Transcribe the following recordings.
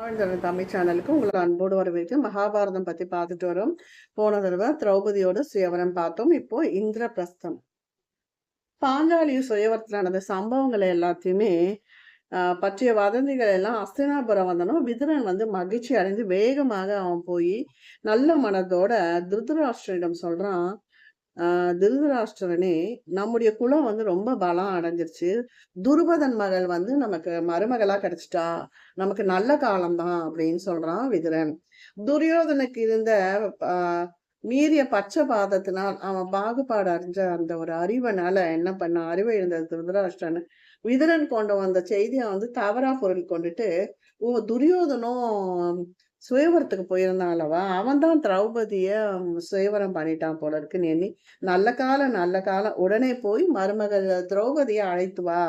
தமிழ் சேனலுக்கு உங்களுக்கு அன்போடு வரவேற்கு மகாபாரதம் பத்தி பார்த்துட்டு வரோம். போன தடவை திரௌபதியோட சுயவரம் பார்த்தோம். இப்போ இந்திரபிரஸ்தம். பாஞ்சாலியும் சுயவரத்தில் நடந்த சம்பவங்களை எல்லாத்தையுமே பற்றிய வதந்திகள் எல்லாம் அஸ்தினாபுரம் வந்தனும். விதுரன் வந்து மகிழ்ச்சி அடைந்து வேகமாக அவன் போய் நல்ல மனதோட திருதராஷ்டிரிடம் சொல்றான் திருதராஷ்டிரனே நம்முடைய குலம் வந்து ரொம்ப பலம் அடைஞ்சிருச்சு. துருபதன் மகள் வந்து நமக்கு மருமகளா கிடைச்சிட்டா நமக்கு நல்ல காலம்தான் அப்படின்னு சொல்றான் விதுரன். துரியோதனுக்கு இருந்த மீறிய மீறிய பட்சபாதத்தினால் அவன் பாகுபாடு அறிஞ்ச அந்த ஒரு அறிவனால என்ன பண்ண அறிவை இருந்த திருதராஷ்டிரன். விதுரன் கொண்டு வந்த செய்தியை வந்து தவறா பொருள் கொண்டுட்டு ஓ துரியோதனும் சுயவரத்துக்கு போயிருந்தான் அல்லவா? அவன் தான் திரௌபதிய சுயவரம் பண்ணிட்டான் போல இருக்குன்னு எண்ணி நல்ல காலம் நல்ல காலம். உடனே போய் மருமகள் திரௌபதியை அழைத்து வா.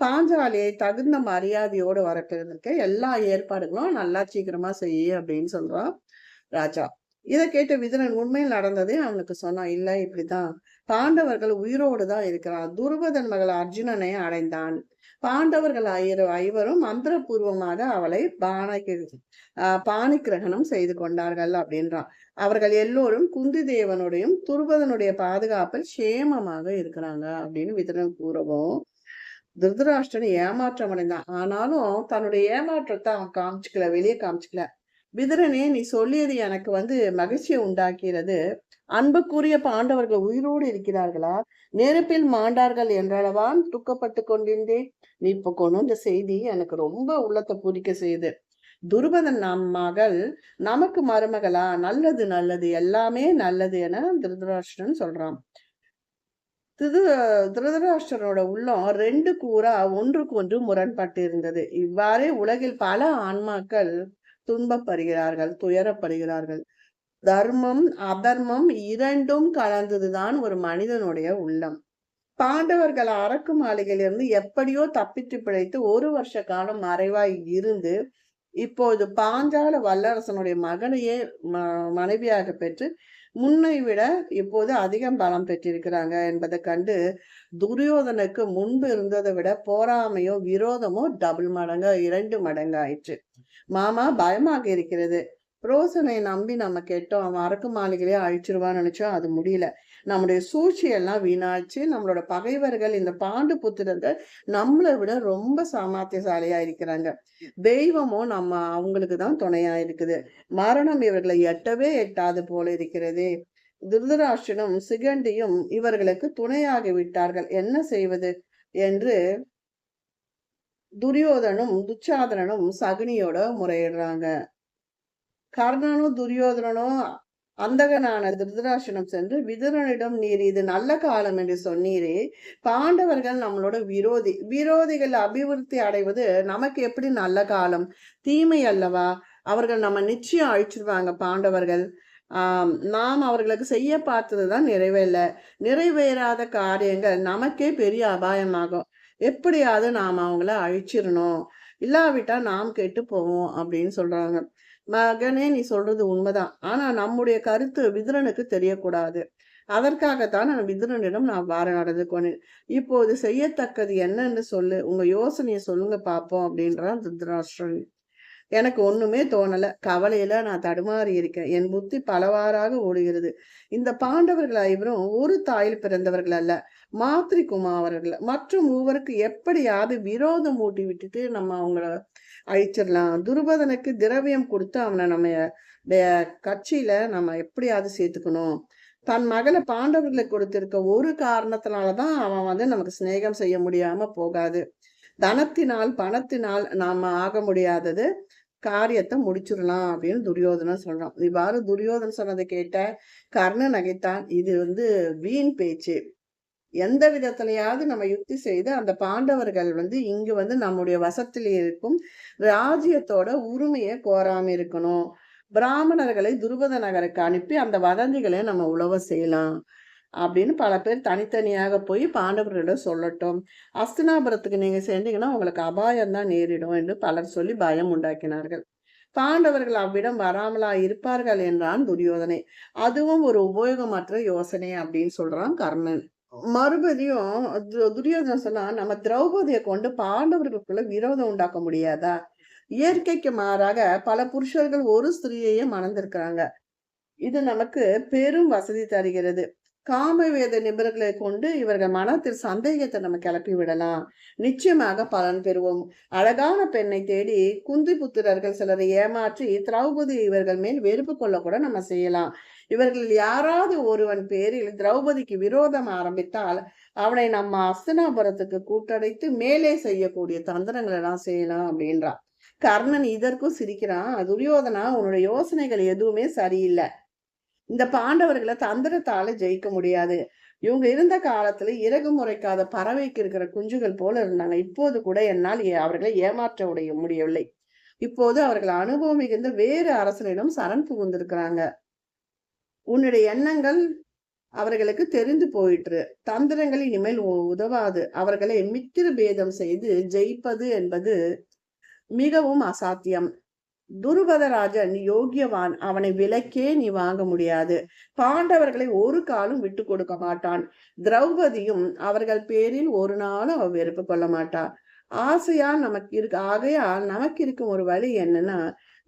பாஞ்சாலியை தகுந்த மரியாதையோடு வரக்கிறதுக்கு எல்லா ஏற்பாடுகளும் நல்லா சீக்கிரமா செய்ய அப்படின்னு சொல்றான் ராஜா. இதை கேட்டு விதுரன் உண்மையில் நடந்ததே அவனுக்கு சொன்னான். இல்லை இப்படிதான் பாண்டவர்கள் உயிரோடு தான் இருக்கிறான் துருபதன் மகள் அர்ஜுனனை அடைந்தான். பாண்டவர்கள் ஐயர் ஐவரும் மந்திரபூர்வமாக அவளை பானகி ஆஹ் பாணி கிரகணம் செய்து கொண்டார்கள் அப்படின்றான். அவர்கள் எல்லோரும் குந்தி தேவனுடையும் துருபதனுடைய பாதுகாப்பில் சேமமாக இருக்கிறாங்க அப்படின்னு விதுரன் கூறவும் திருதராஷ்டன் ஏமாற்றம் அடைந்தான் ஆனாலும் தன்னுடைய ஏமாற்றத்தை அவன் காமிச்சுக்கல வெளியே காமிச்சுக்கல. விதரனே நீ சொல்லியது எனக்கு வந்து மகிழ்ச்சியை உண்டாக்கிறது. அன்புக்குரிய பாண்டவர்கள் உயிரோடு இருக்கிறார்களா? நெருப்பில் மாண்டார்கள் என்றளவான் துக்கப்பட்டு கொண்டிருந்தேன் நீ இப்ப கொண்டு வந்த செய்தி எனக்கு ரொம்ப உள்ளத்தை பூரிக்க செய்யுது. துருபதன் நம் மகள் நமக்கு மருமகளா? நல்லது நல்லது. எல்லாமே நல்லது என திருதராஷ்டிரன் சொல்றான். திரு திருதராஷ்டிரனோட உள்ளம் ரெண்டு கூறா ஒன்றுக்கு ஒன்று முரண்பட்டு இருந்தது. இவ்வாறே உலகில் பல ஆன்மாக்கள் துன்பப்படுகிறார்கள் துயரப்படுகிறார்கள். தர்மம் அதர்மம் இரண்டும் கலந்ததுதான் ஒரு மனிதனுடைய உள்ளம். பாண்டவர்கள் அரக்கு மாளிகையிலிருந்து எப்படியோ தப்பித்து பிழைத்து ஒரு வருஷ காலம் மறைவாய் இருந்து இப்போது பாஞ்சால வல்லரசனுடைய மகனையே ம- மனைவியாக பெற்று முன்னை விட இப்போது அதிகம் பலம் பெற்றிருக்கிறாங்க என்பதை கண்டு துரியோதனுக்கு முன்பு இருந்ததை விட போராமையோ விரோதமோ டபுள் மடங்கா இரண்டு மடங்கு ஆயிற்று மாமா பயமாக இருக்கிறது. ரோசனை நம்பி நம்ம கேட்டோம் அவன் அரக்கு மாளிகையிலே அழிச்சிருவான்னு நினைச்சோம் அது முடியல. நம்முடைய சூழ்ச்சியெல்லாம் வீணாச்சு. நம்மளோட பகைவர்கள் இந்த பாண்டு புத்திரர்கள் நம்மளை விட ரொம்ப சாமர்த்தியசாலியா இருக்கிறாங்க. தெய்வமும் நம்ம அவங்களுக்கு தான் துணையா இருக்குது. மரணம் இவர்களை எட்டவே எட்டாது போல இருக்கிறதே. திருதராஷ்டிரனும் சிகண்டியும் இவர்களுக்கு துணையாகி விட்டார்கள். என்ன செய்வது என்று துரியோதனும் துச்சாதனனும் சகுனியோட முறையிடுறாங்க. கர்ணனும் துரியோதனனும் அந்தகனான திருதராசனம் சென்று விதுரனிடம் நீர் இது நல்ல காலம் என்று சொன்னீரே. பாண்டவர்கள் நம்மளோட விரோதி. விரோதிகள் அபிவிருத்தி அடைவது நமக்கு எப்படி நல்ல காலம்? தீமை அல்லவா? அவர்கள் நம்ம நிச்சயம் அழிச்சிருவாங்க பாண்டவர்கள். நாம் அவர்களுக்கு செய்ய பார்த்ததுதான் நிறைவேறல நிறைவேறாத காரியங்கள் நமக்கே பெரிய அபாயமாகும். எப்படியாவது நாம் அவங்கள அழிச்சிடணும் இல்லாவிட்டா நாம் கெட்டு போவோம் அப்படின்னு சொல்றாங்க. மகனே நீ சொல்றது உண்மைதான். ஆனா நம்முடைய கருத்து விதுரனுக்கு தெரியக்கூடாது. அதற்காகத்தான் நான் விதுரனிடம் நான் வார நடந்து கொண்டேன். இப்போது செய்யத்தக்கது என்னன்னு சொல்லு. உங்க யோசனையை சொல்லுங்க பாப்போம் அப்படின்றான் திருதராஷ்டிரன். எனக்கு ஒண்ணுமே தோணல. கவலையில நான் தடுமாறி இருக்கேன். என் புத்தி பலவாறாக ஓடுகிறது. இந்த பாண்டவர்கள் ஐவரும் ஒரு தாயில் பிறந்தவர்கள் அல்ல. மாத்ரி குமாரர்கள் மற்றும் மூவருக்கு எப்படியாவது விரோதம் ஊட்டி விட்டுட்டு நம்ம அவங்கள அழிச்சிடலாம். துருபதனுக்கு திரவியம் கொடுத்து அவனை நம்ம கட்சியில நம்ம எப்படியாவது சேர்த்துக்கணும். தன் மகளை பாண்டவர்களுக்கு கொடுத்திருக்க ஒரு காரணத்தினாலதான் அவன் வந்து நமக்கு சிநேகம் செய்ய முடியாம போகாது. தனத்தினால் பணத்தினால் நாம ஆக முடியாதது காரியத்தை முடிச்சிடலாம் அப்படின்னு துரியோதனன் சொல்றான். இவ்வாறு துரியோதனன் சொன்னதை கேட்ட கர்ணன் நகைத்தான் இது வந்து வீண் பேச்சு. எந்த விதத்திலையாவது நம்ம யுக்தி செய்து அந்த பாண்டவர்கள் வந்து இங்கு வந்து நம்முடைய வசத்தில் இருக்கும் ராஜ்யத்தோட உரிமையை கோராம இருக்கணும். பிராமணர்களை துருபத நகருக்கு அனுப்பி அந்த வதந்திகளை நம்ம உழவ செய்யலாம் அப்படின்னு பல பேர் தனித்தனியாக போய் பாண்டவர்களிடம் சொல்லட்டும். அஸ்தினாபுரத்துக்கு நீங்க சென்றீங்கன்னா உங்களுக்கு அபாயம் தான் நேரிடும் என்று பலர் சொல்லி பயம் உண்டாக்கினார்கள். பாண்டவர்கள் அவ்விடம் வராமலா இருப்பார்கள் என்றான் துரியோதனை. அதுவும் ஒரு உபயோகமற்ற யோசனை அப்படின்னு சொல்றான் கர்ணன். மறுபடியும் து- சொன்னா நம்ம திரௌபதியை கொண்டு பாண்டவர்களுக்குள்ள விரோதம் உண்டாக்க முடியாதா? இயற்கைக்கு மாறாக பல புருஷர்கள் ஒரு ஸ்திரீயையே மணந்திருக்கிறாங்க. இது நமக்கு பெரும் வசதி தருகிறது. காம வேத கொண்டு இவர்கள் மனத்தில் சந்தேகத்தை நம்ம கிளப்பி விடலாம். நிச்சயமாக பலன் பெறுவோம். அழகான பெண்ணை தேடி குந்தி புத்திரர்கள் சிலரை ஏமாற்றி திரௌபதி இவர்கள் மேல் வெறுப்பு கொள்ள கூட நம்ம செய்யலாம். இவர்கள் யாராவது ஒருவன் பேரில் திரௌபதிக்கு விரோதம் ஆரம்பித்தால் அவனை நம்ம அஸ்தினாபுரத்துக்கு கூட்டடைத்து மேலே செய்யக்கூடிய தந்திரங்களை எல்லாம் செய்யலாம் அப்படின்றான். கர்ணன் இதற்கும் சிரிக்கிறான். துரியோதனா உன்னோட யோசனைகள் எதுவுமே சரியில்லை. இந்த பாண்டவர்களை தந்திரத்தால ஜெயிக்க முடியாது. இவங்க இருந்த காலத்துல இறகு முறைக்காத பறவைக்கு இருக்கிற குஞ்சுகள் போல இருந்தாங்க. இப்போது கூட என்னால் அவர்களை ஏமாற்ற உடைய முடியவில்லை. இப்போது அவர்கள் அனுபவம் மிகுந்த வேறு அரசனிடம் சரண் புகுந்திருக்கிறாங்க. உன்னுடைய எண்ணங்கள் அவர்களுக்கு தெரிந்து போயிற்று. தந்திரங்கள் இனிமேல் உதவாது. அவர்களை மித்திர பேதம் செய்து ஜெயிப்பது என்பது மிகவும் அசாத்தியம். துருபதராஜன் யோகியவான். அவனை விலக்கே நீ வாங்க முடியாது. பாண்டவர்களை ஒரு காலம் விட்டு கொடுக்க மாட்டான். திரௌபதியும் அவர்கள் பேரில் ஒரு நாளும் அவ வெறுப்பு கொள்ள மாட்டான் ஆசையா நமக்கு இருக்கு ஆகையால் நமக்கு இருக்கும் ஒரு வழி என்னன்னா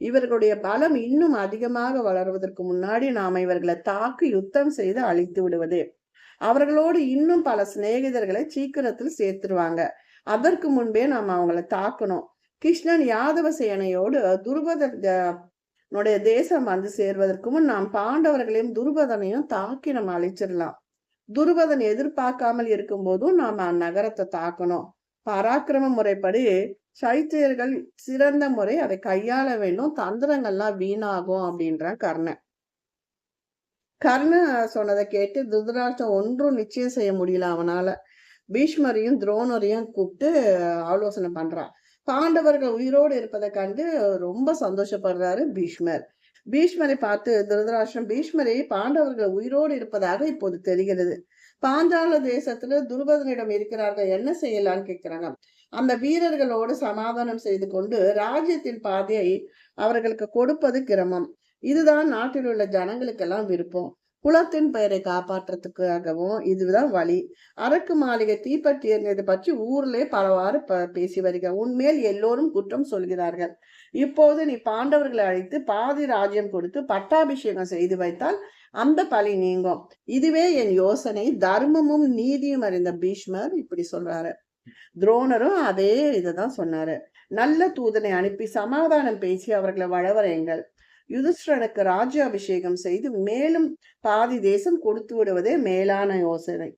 இவர்களுடைய பலம் இன்னும் அதிகமாக வளர்வதற்கு முன்னாடி நாம இவர்களை தாக்கு யுத்தம் செய்து அழித்து விடுவது. அவர்களோடு இன்னும் பல சிநேகிதர்களை சீக்கிரத்தில் சேர்த்துருவாங்க. அதற்கு முன்பே நாம் அவங்கள தாக்கணும். கிருஷ்ணன் யாதவ சேனையோடு துருபதனுடைய தேசம் வந்து சேர்வதற்கு முன் நாம் பாண்டவர்களையும் துருபதனையும் தாக்கி நம்ம அழிச்சிடலாம். துருபதன் எதிர்பார்க்காமல் இருக்கும் போதும் நாம் அந்நகரத்தை தாக்கணும். பராக்கிரம முறைப்படி சைத்தியர்கள் சிறந்த முறை அதை கையாள வேண்டும். தந்திரங்கள்லாம் வீணாகும் அப்படின்ற கர்ணன். கர்ண சொன்னதை கேட்டு திருதராஷ்டிரம் ஒன்றும் நிச்சயம் செய்ய முடியல அவனால. பீஷ்மரையும் துரோணரையும் கூப்பிட்டு ஆலோசனை பண்றான். பாண்டவர்கள் உயிரோடு இருப்பதை கண்டு ரொம்ப சந்தோஷப்படுறாரு பீஷ்மர். பீஷ்மரை பார்த்து திருதராஷ்டிரம் பீஷ்மரை பாண்டவர்கள் உயிரோடு இருப்பதாக இப்போது தெரிகிறது. பாஞ்சால தேசத்துல துருபதனிடம் இருக்கிறார்கள் என்ன செய்யலான்னு கேட்கிறாங்க அந்த வீரர்களோடு சமாதானம் செய்து கொண்டு ராஜ்யத்தின் பாதையை அவர்களுக்கு கொடுப்பது கிரமம். இதுதான் நாட்டில் உள்ள ஜனங்களுக்கெல்லாம் விருப்பம். குலத்தின் பெயரை காப்பாற்றுறதுக்காகவும் இதுதான் வழி. அரக்கு மாளிகை தீப்பற்றி எறிஞ்சதை பற்றி ஊர்லே பலவாறு பேசி வருகிறார் உன்மேல் எல்லோரும் குற்றம் சொல்கிறார்கள். இப்போது நீ பாண்டவர்களை அழைத்து பாதி ராஜ்யம் கொடுத்து பட்டாபிஷேகம் செய்து வைத்தால் அந்த பழி நீங்கும். இதுவே என் யோசனை. தர்மமும் நீதியும் அறிந்த பீஷ்மர் இப்படி சொல்றாரு. துரோணரும் அதே இதைதான் சொன்னாரு. நல்ல தூதனை அனுப்பி சமாதானம் பேசி அவர்களை வளவரையுங்கள் யுதிஷ்டனுக்கு ராஜ்ய அபிஷேகம் செய்து மேலும் பாதி தேசம் கொடுத்து விடுவதே மேலான யோசனை.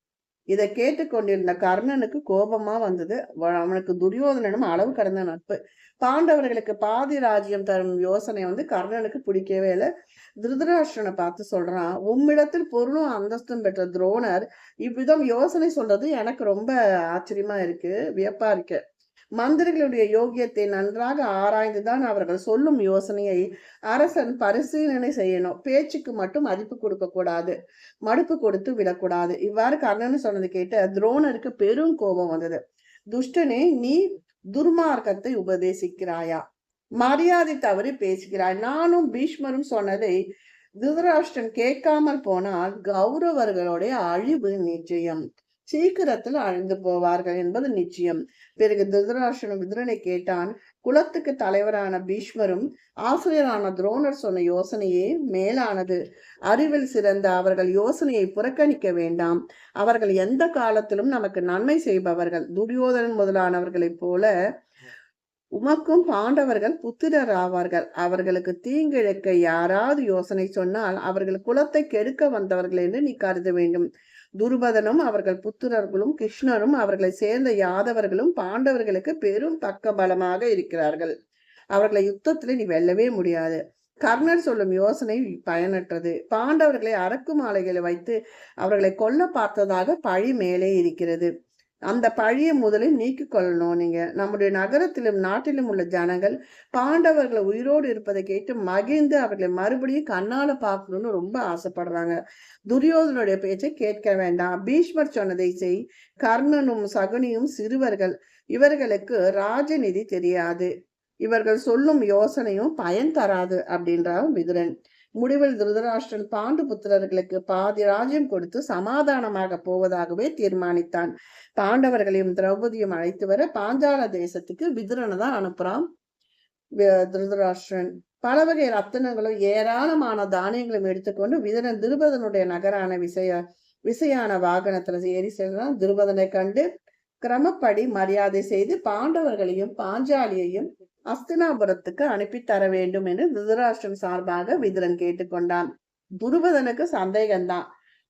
இதை கேட்டுக்கொண்டிருந்த கர்ணனுக்கு கோபமா வந்தது. அவனுக்கு துரியோதனனும் அளவு கடந்த நட்பு. பாண்டவர்களுக்கு பாதி ராஜ்யம் தரும் யோசனை வந்து கர்ணனுக்கு பிடிக்கவே இல்லை. திருதராஷ்டனை பார்த்து சொல்றான் உம்மிடத்தில் பொருளும் அந்தஸ்தும் பெற்ற துரோணர் இவ்விதம் யோசனை சொல்றது எனக்கு ரொம்ப ஆச்சரியமா இருக்கு வியப்பா இருக்கு. மந்திரிகளுடைய யோகியத்தை நன்றாக ஆராய்ந்துதான் அவர்கள் சொல்லும் யோசனையை அரசன் பரிசீலனை செய்யணும். பேச்சுக்கு மட்டும் மதிப்பு கொடுக்க கூடாது. மடுப்பு கொடுத்து விடக்கூடாது. இவ்வாறு கர்ணன் சொன்னது கேட்ட துரோணருக்கு பெரும் கோபம் வந்தது. துஷ்டனே நீ துர்மார்க்கத்தை உபதேசிக்கிறாயா? மரியாதை தவறி பேசுகிறாய். நானும் பீஷ்மரும் சொன்னதை திருதராஷ்டிரன் கேட்காமல் போனால் கௌரவர்களுடைய அழிவு நிச்சயம். சீக்கிரத்தில் அழிந்து போவார்கள் என்பது நிச்சயம். பிறகு திருதராஷ்டிரன் விதுரனை கேட்டான் குலத்துக்கு தலைவரான பீஷ்மரும் ஆசிரியரான துரோணர் சொன்ன யோசனையே மேலானது. அறிவில் சிறந்த அவர்கள் யோசனையை புறக்கணிக்க வேண்டாம். அவர்கள் எந்த காலத்திலும் நமக்கு நன்மை செய்பவர்கள். துரியோதனன் முதலானவர்களைப் போல உமக்கும் பாண்டவர்கள் புத்திரர் ஆவார்கள். அவர்களுக்கு தீங்கிழைக்க யாராவது யோசனை சொன்னால் அவர்கள் குலத்தை கெடுக்க வந்தவர்கள் என்று நீ கருத வேண்டும். துருபதனும் அவர்கள் புத்திரர்களும் கிருஷ்ணரும் அவர்களை சேர்ந்த யாதவர்களும் பாண்டவர்களுக்கு பெரும் பக்க பலமாக இருக்கிறார்கள். அவர்களை யுத்தத்துல நீ வெல்லவே முடியாது. கர்ணர் சொல்லும் யோசனை பயனற்றது. பாண்டவர்களை அரக்கு மாலைகளை வைத்து அவர்களை கொல்ல பார்த்ததாக பழி மேலே இருக்கிறது. அந்த பழியை முதலில் நீக்கி கொள்ளணும் நீங்க. நம்முடைய நகரத்திலும் நாட்டிலும் உள்ள ஜனங்கள் பாண்டவர்களை உயிரோடு இருப்பதை கேட்டு மகிழ்ந்து அவர்களை மறுபடியும் கண்ணால பார்க்கணும்னு ரொம்ப ஆசைப்படுறாங்க. துரியோதனுடைய பேச்சை கேட்க வேண்டாம். பீஷ்மர் சொன்னதை செய். கர்ணனும் சகுனியும் சிறுவர்கள். இவர்களுக்கு ராஜநிதி தெரியாது. இவர்கள் சொல்லும் யோசனையும் பயன் தராது அப்படின்றார் விதுரன் முடிவில் துருதராஷ்டிரன் பாண்டு புத்திரர்களுக்கு பாதி ராஜ்யம் கொடுத்து சமாதானமாக போவதாகவே தீர்மானித்தான். பாண்டவர்களையும் திரௌபதியும் அழைத்து வர பாஞ்சால தேசத்துக்கு விதுரனை தான் அனுப்புறான் துருதராஷ்டிரன் திருதராஷ்டிரன். பல வகை ரத்தனங்களும் ஏராளமான தானியங்களும் எடுத்துக்கொண்டு விதுரன் திருபதனுடைய நகரான விசைய விசையான வாகனத்துல ஏறி செல்றான். திருபதனை கண்டு கிரமப்படி மரியாதை செய்து பாண்டவர்களையும் பாஞ்சாலியையும் அஸ்தினாபுரத்துக்கு அனுப்பி தர வேண்டும் என்று திருதராஷ்டிரன் சார்பாக விதுரன் கேட்டுக்கொண்டான். துருபதனுக்கு சந்தேகம்தான்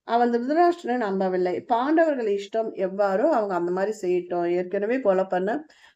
அவன் திருதராஷ்டிரனை நம்பவில்லை. பாண்டவர்கள் இஷ்டம் எவ்வாறோ அவங்க அந்த மாதிரி செய்யட்டும். ஏற்கனவே கொலை பண்ண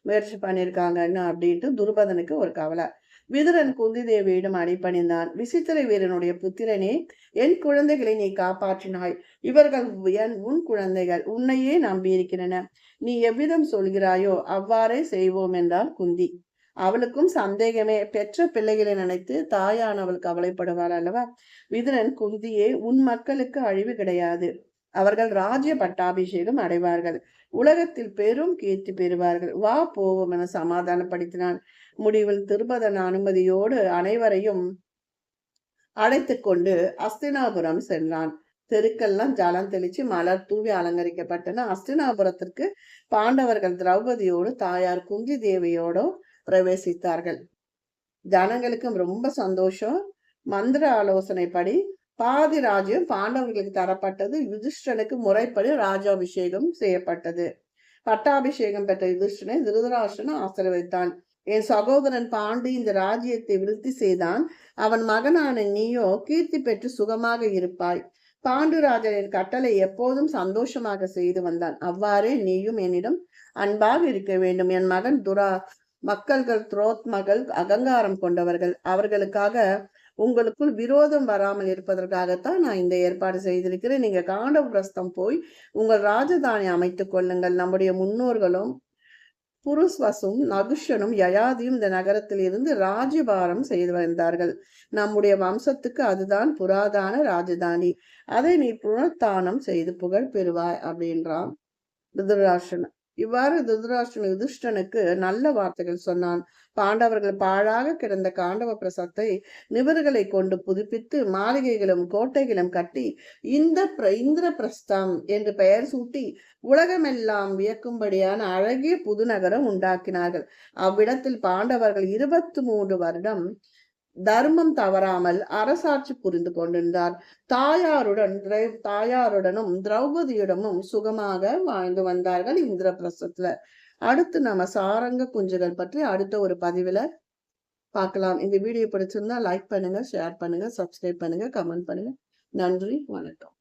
முயற்சி பண்ணியிருக்காங்கன்னு அப்படின்ட்டு துருபதனுக்கு ஒரு கவலை. விதுரன் குந்தி தேவியிடம் அடிபணிந்தான். விசித்திர வீரனுடைய புத்திரனே என் குழந்தைகளை நீ காப்பாற்றினாய். இவர்கள் என் உன் குழந்தைகள் உன்னையே நம்பியிருக்கின்றன. நீ எவ்விதம் சொல்கிறாயோ அவ்வாறே செய்வோம் என்றான் குந்தி. அவளுக்கும் சந்தேகமே. பெற்ற பிள்ளைகளை நினைத்து தாயானவள் கவலைப்படுவாள் அல்லவா? விதுரன் குந்தியே உன் மக்களுக்கு அழிவு கிடையாது. அவர்கள் ராஜ்ய பட்டாபிஷேகம் அடைவார்கள். உலகத்தில் பெரும் கீர்த்தி பெறுவார்கள். வா போவோம் என சமாதானப்படுத்தினான். முடிவில் திருபதன் அனுமதியோடு அனைவரையும் அழைத்து கொண்டு அஸ்தினாபுரம் சென்றான். தெருக்கெல்லாம் ஜலம் தெளிச்சு மலர் தூவி அலங்கரிக்கப்பட்டன. அஸ்தினாபுரத்திற்கு பாண்டவர்கள் திரௌபதியோடு தாயார் குந்தி தேவியோடும் பிரவேசித்தார்கள். ஜனங்களுக்கும் ரொம்ப சந்தோஷம். மந்திர ஆலோசனைப்படி பாதி ராஜ்யம் பாண்டவர்களுக்கு தரப்பட்டது. யுதிஷ்டனுக்கு முறைப்படி ராஜாபிஷேகம் செய்யப்பட்டது. பட்டாபிஷேகம் பெற்ற யுதிஷ்டனை திருதராஷ்டிரன் ஆசீர்வதித்தான். என் சகோதரன் பாண்டி இந்த ராஜ்யத்தை விருத்தி செய்தான். அவன் மகனான நீயோ கீர்த்தி பெற்று சுகமாக இருப்பாய். பாண்டுராஜனின் கட்டளை எப்போதும் சந்தோஷமாக செய்து வந்தான். அவ்வாறே நீயும் என்னிடம் அன்பாக இருக்க வேண்டும். என் மகன் துரா மக்கள்கள் துரோத்மகள் அகங்காரம் கொண்டவர்கள். அவர்களுக்காக உங்களுக்குள் விரோதம் வராமல் இருப்பதற்காகத்தான் நான் இந்த ஏற்பாடு செய்திருக்கிறேன். நீங்க காண்டவபிரஸ்தம் போய் உங்கள் ராஜதானி அமைத்துக் கொள்ளுங்கள். நம்முடைய முன்னோர்களும் புருஸ்வசும் நகுஷனும் யயாதியும் இந்த நகரத்தில் இருந்து ராஜ்யபாரம் செய்து வந்தார்கள். நம்முடைய வம்சத்துக்கு அதுதான் புராதான ராஜதானி. அதை நீ புனர்த்தானம் செய்து புகழ் பெறுவாய் அப்படின்றான் ருதுராஷன் இவ்வாறு திருதராஷ்டிரன் யுதிஷ்டனுக்கு நல்ல வார்த்தைகள் சொன்னான். பாண்டவர்கள் பாழாக கிடந்த காண்டவ பிரசத்தை நிபர்களை கொண்டு புதுப்பித்து மாளிகைகளும் கோட்டைகளும் கட்டி இந்த பிர இந்திர பிரஸ்தம் என்று பெயர் சூட்டி உலகமெல்லாம் வியக்கும்படியான அழகிய புதுநகரம் உண்டாக்கினார்கள். அவ்விடத்தில் பாண்டவர்கள் இருபத்தி மூன்று வருடம் தர்மம் தவறாமல் அரசாட்சி புரிந்து கொண்டிருந்தார். தாயாருடன் தாயாருடனும் திரௌபதியுடனும் சுகமாக வாழ்ந்து வந்தார்கள் இந்திரபிரசத்துல அடுத்து நம்ம சாரங்க குஞ்சுகள் பற்றி அடுத்த ஒரு பதிவுல பார்க்கலாம். இந்த வீடியோ பிடிச்சிருந்தா லைக் பண்ணுங்க ஷேர் பண்ணுங்க சப்ஸ்கிரைப் பண்ணுங்க கமெண்ட் பண்ணுங்க. நன்றி வணக்கம்.